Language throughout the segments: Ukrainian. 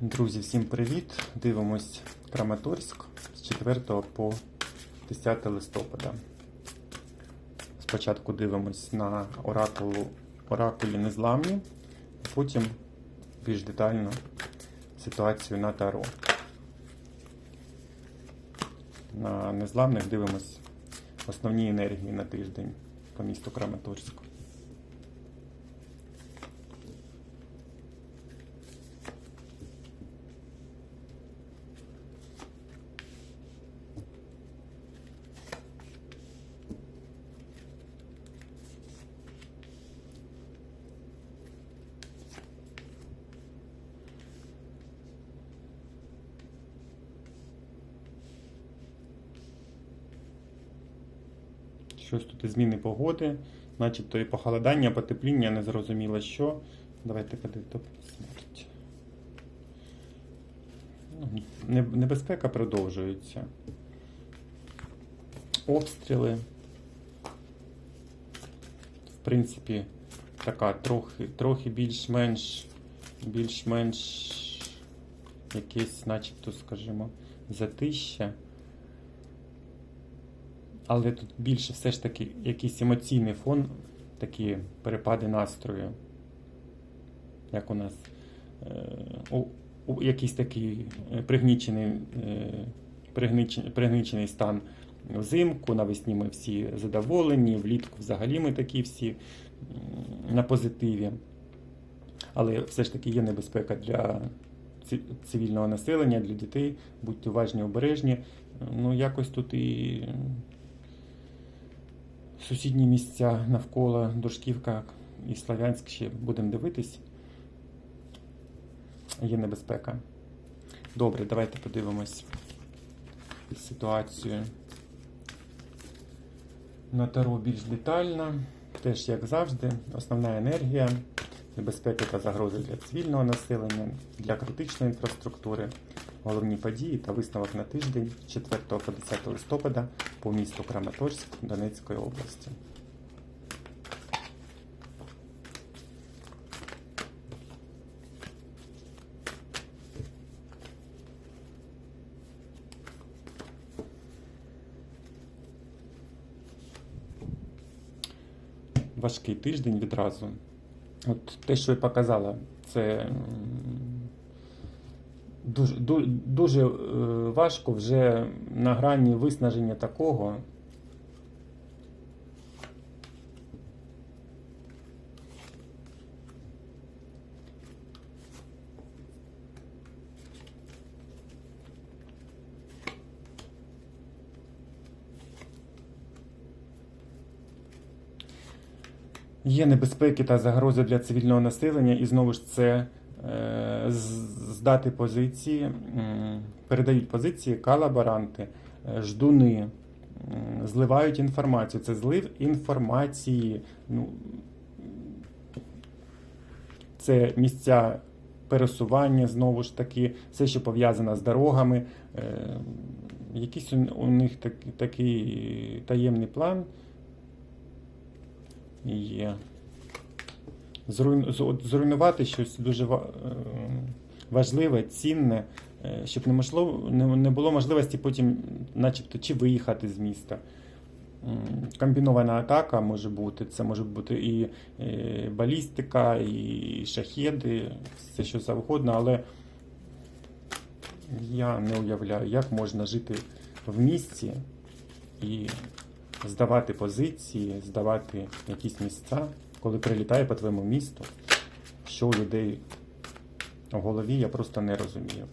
Друзі, всім привіт! Дивимось Краматорськ з 4 по 10 листопада. Спочатку дивимось на оракулу, оракулі незламні, а потім більш детально ситуацію на Таро. На незламних дивимось основні енергії на тиждень по місту Краматорську. Щось тут і зміни погоди, начебто і похолодання, потепління, не зрозуміло що. Давайте подивимося. Ну, не- Небезпека продовжується. Обстріли. В принципі, така трохи, трохи більш-менш, більш-менш якесь, начебто, скажімо, затища. Але тут більше все ж таки якийсь емоційний фон, такі перепади настрою. Як у нас е, у, у, якийсь такий е, пригнічений, е, пригничений, пригничений стан взимку, навесні ми всі задоволені, влітку взагалі ми такі всі на позитиві. Але все ж таки є небезпека для цивільного населення, для дітей. Будьте уважні, обережні. Ну, якось тут і сусідні місця навколо Дошківка і Славянськ ще будемо дивитись. Є небезпека. Добре, давайте подивимось ситуацію на Таро більш детально. Теж, як завжди, основна енергія, небезпеки та загрози для цивільного населення, для критичної інфраструктури, головні події та висновок на тиждень з 4 по 10 листопада по місту Краматорськ Донецької області. Важкий тиждень відразу. От те, що я показала, це дуже, ду- дуже е, важко вже на грані виснаження такого. Є небезпеки та загрози для цивільного населення, і знову ж це е, здати позиції, передають позиції колаборанти, е, ждуни, зливають інформацію. Це злив інформації. Ну, це місця пересування, знову ж таки, все, що пов'язане з дорогами. Е, якийсь у, них такий, такий таємний план є. Зруйну- Зруйнувати щось дуже е, важливе, цінне, е, щоб не, було можливості потім, начебто, чи виїхати з міста. Комбінована атака може бути. Це може бути і е, балістика, і шахеди, все що завгодно, але я не уявляю, як можна жити в місті і здавати позиції, здавати якісь місця, коли прилітає по твоєму місту, що у людей в голові, я просто не розумію.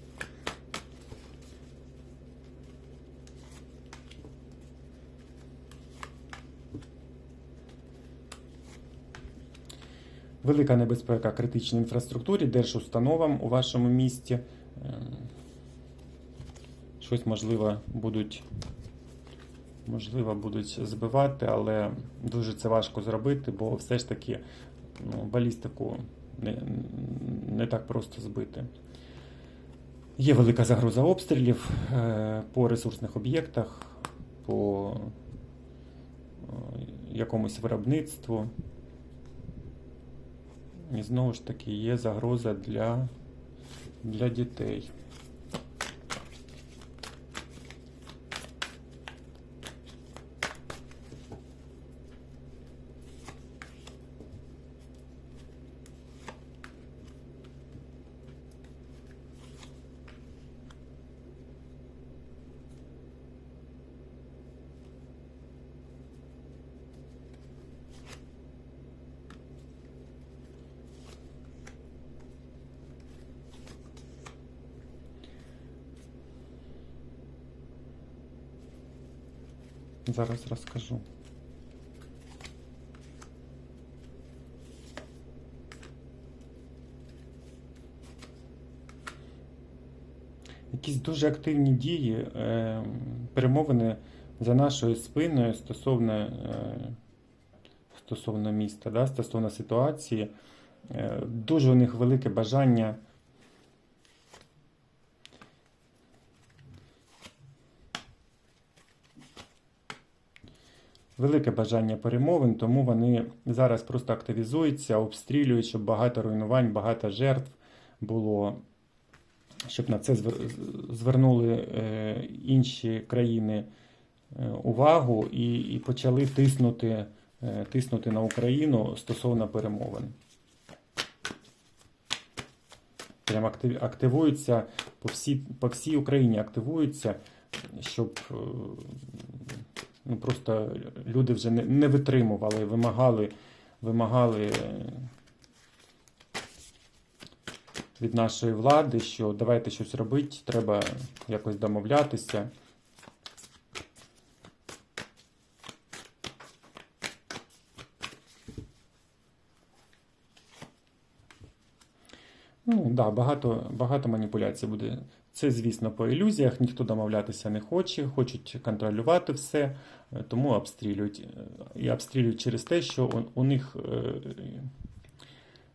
Велика небезпека критичній інфраструктурі, держустановам у вашому місті. Ем, Щось можливо будуть можливо, будуть збивати, але дуже це важко зробити, бо все ж таки ну, балістику не, не так просто збити. Є велика загроза обстрілів е, по ресурсних об'єктах, по е, якомусь виробництву. І знову ж таки є загроза для для дітей. Зараз розкажу. Якісь дуже активні дії, е, перемовини за нашою спиною стосовно, е, стосовно міста, да, стосовно ситуації. Е, дуже у них велике бажання. Велике бажання перемовин, тому вони зараз просто активізуються, обстрілюють, щоб багато руйнувань, багато жертв було, щоб на це звернули е, інші країни е, увагу і, і почали тиснути, е, тиснути на Україну стосовно перемовин. Прям активуються по всій, по всій Україні активуються, щоб ну, просто люди вже не, не витримували, вимагали, вимагали е, від нашої влади, що давайте щось робити, треба якось домовлятися. Ну, да, багато, багато маніпуляцій буде. Це, звісно, по ілюзіях, ніхто домовлятися не хоче, хочуть контролювати все, е, тому обстрілюють. Е, І обстрілюють через те, що у, у них е,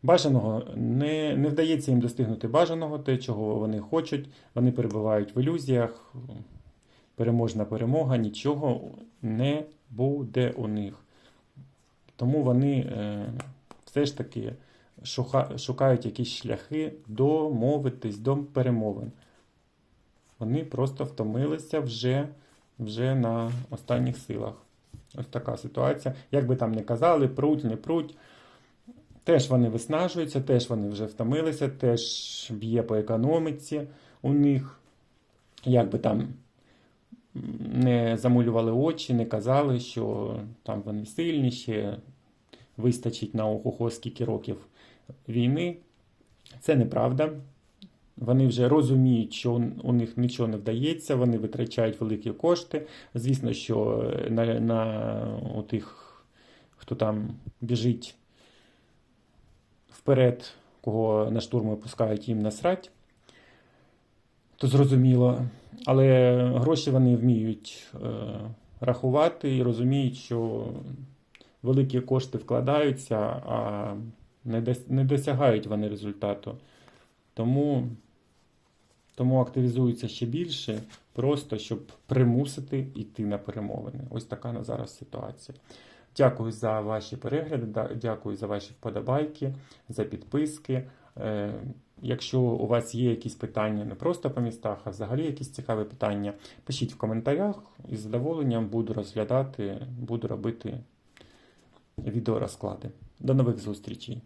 бажаного не, не вдається їм достигнути бажаного, те, чого вони хочуть. Вони перебувають в ілюзіях, переможна перемога, нічого не буде у них. Тому вони все ж таки шукають якісь шляхи домовитись до перемовин. Вони просто втомилися вже, вже на останніх силах. Ось така ситуація. Як би там не казали, пруть, не пруть. Теж вони виснажуються, теж вони вже втомилися, теж б'є по економіці у них. Як би там не замулювали очі, не казали, що там вони сильні, ще вистачить на ого скільки років війни. Це неправда. Вони вже розуміють, що у них нічого не вдається, вони витрачають великі кошти. Звісно, що на, на у тих, хто там біжить вперед, кого на штурми пускають їм насрать, то зрозуміло. Але гроші вони вміють е, рахувати і розуміють, що великі кошти вкладаються, а не, досягають вони результату. Тому, тому активізуються ще більше, просто щоб примусити йти на перемовини. Ось така на зараз ситуація. Дякую за ваші перегляди, дякую за ваші вподобайки, за підписки. Е, Якщо у вас є якісь питання не просто по містах, а взагалі якісь цікаві питання, пишіть в коментарях і з задоволенням буду розглядати, буду робити відеорозклади. До нових зустрічей!